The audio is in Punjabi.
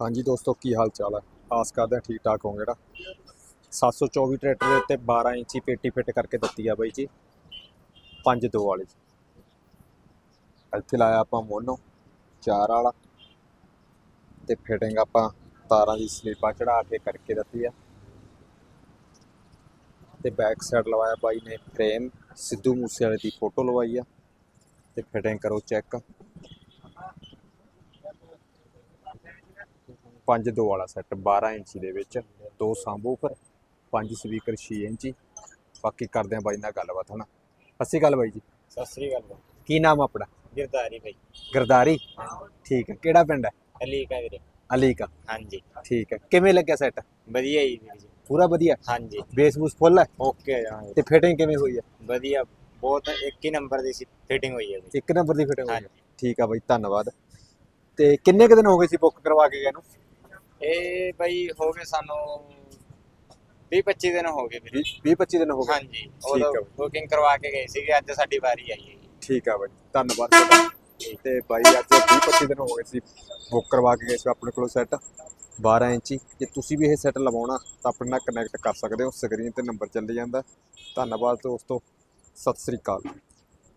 ਹਾਂਜੀ ਦੋਸਤੋ, ਕੀ ਹਾਲ ਚਾਲ ਹੈ ਆਸ ਕਰਦੇ ਹਾਂ ਠੀਕ ਠਾਕ ਹੋਵੋਗੇ ਨਾ? 724 ਟਰੈਕਟਰ ਦੇ ਉੱਤੇ 12 ਇੰਚੀ ਪੇਟੀ ਫਿੱਟ ਕਰਕੇ ਦਿੱਤੀ ਆ ਬਾਈ ਜੀ। 5-2 ਵਾਲੀ ਇੱਥੇ ਲਾਇਆ ਆਪਾਂ ਮੋਨੋ 4 ਵਾਲਾ। ਤੇ ਫਿਟਿੰਗ ਆਪਾਂ ਤਾਰਾਂ ਦੀ ਸਲੀਪਾਂ ਚੜਾ ਕੇ ਕਰਕੇ ਦਿੱਤੀ ਆ। ਤੇ ਬੈਕ ਸਾਈਡ ਲਵਾਇਆ ਬਾਈ ਨੇ ਫਰੇਮ, ਸਿੱਧੂ ਮੂਸੇ ਵਾਲੇ ਦੀ ਫੋਟੋ ਲਵਾਈ ਆ। ਤੇ ਫਿਟਿੰਗ ਕਰੋ ਚੈੱਕ। 5-2 ਵਾਲਾ ਸੈੱਟ 12 ਇੰਚੀ ਦੇ ਵਿੱਚ ਦੋ ਸਾਂਬੂਫਰ ਪੰਜ ਸਪੀਕਰ 6 ਇੰਚੀ। ਬਾਕੀ ਕਰਦੇ ਆ ਬਾਈ ਨਾਲ ਗੱਲਬਾਤ ਹਨਾ? ਸਤਿ ਗੱਲ ਬਾਈ ਜੀ। ਸਤਿ ਸ੍ਰੀ ਅਕਾਲ ਬਾਈ। ਕੀ ਨਾਮ ਆ ਆਪਣਾ? ਗਿਰਦਾਰੀ ਭਾਈ ਗਰਦਾਰੀ ਠੀਕ ਹੈ। ਕਿਹੜਾ ਪਿੰਡ ਹੈ? ਅਲੀ ਕਾ ਵੀਰੇ। ਅਲੀ ਕਾ ਹਾਂਜੀ। ਠੀਕ ਹੈ। ਕਿਵੇਂ ਲੱਗਿਆ ਸੈੱਟ ਵਧੀਆ ਹੀ ਵੀਰ। ਜੀ ਪੂਰਾ ਵਧੀਆ? ਹਾਂਜੀ। ਬੇਸ ਬੂਸ ਫੁੱਲ ਹੈ? ਓਕੇ ਜਾਵਾਂਗੇ। ਤੇ ਫਿਟਿੰਗ ਕਿਵੇਂ ਹੋਈ ਹੈ? ਵਧੀਆ। ਬਹੁਤ ਇੱਕ ਹੀ ਨੰਬਰ ਦੀ ਸੀ ਫਿਟਿੰਗ ਹੋਈ ਹੈ ਵੀਰੇ। ਇੱਕ ਨੰਬਰ ਦੀ ਫਿਟਿੰਗ ਹੋਈ ਹੈ। ਹਾਂਜੀ। ਠੀਕ ਆ ਬਾਈ ਧੰਨਵਾਦ। ਤੇ ਕਿੰਨੇ ਕੁ ਦਿਨ ਹੋ ਗਏ ਸੀ ਬੁੱਕ ਕਰਵਾ ਕੇ ਗਏ ਨੂੰ? ਇਹ ਭਾਈ ਹੋ ਗਏ ਸਾਨੂੰ 20 25 ਦਿਨ ਹੋ ਗਏ ਵੀਰੇ। 20 25 ਦਿਨ ਹੋ ਗਏ। ਹਾਂਜੀ ਹੈ ਉਦੋਂ ਬਾਈ। ਬੁਕਿੰਗ ਕਰਵਾ ਕੇ ਗਏ ਸੀਗੇ ਅੱਜ ਸਾਡੀ ਵਾਰੀ ਆਈ ਹੈ ਜੀ। ਠੀਕ ਆ ਬਾਈ ਧੰਨਵਾਦ ਤੁਹਾਡਾ। ਤੇ ਬਾਈ ਅੱਜ 20 25 ਦਿਨ ਹੋ ਗਏ ਸੀ ਬੁੱਕ ਕਰਵਾ ਕੇ ਗਏ ਸੀ ਆਪਣੇ ਕੋਲੋਂ ਸੈੱਟ 12 ਇੰਚੀ ਜੇ ਤੁਸੀਂ ਵੀ ਇਹ ਸੈੱਟ ਲਵਾਉਣਾ ਤਾਂ ਆਪਣੇ ਨਾਲ ਕਨੈਕਟ ਕਰ ਸਕਦੇ ਹੋ ਸਕਰੀਨ ਤੇ ਨੰਬਰ ਚੱਲ ਜਾਂਦਾ। ਧੰਨਵਾਦ ਦੋਸਤੋ ਸਤਿ ਸ੍ਰੀ ਅਕਾਲ।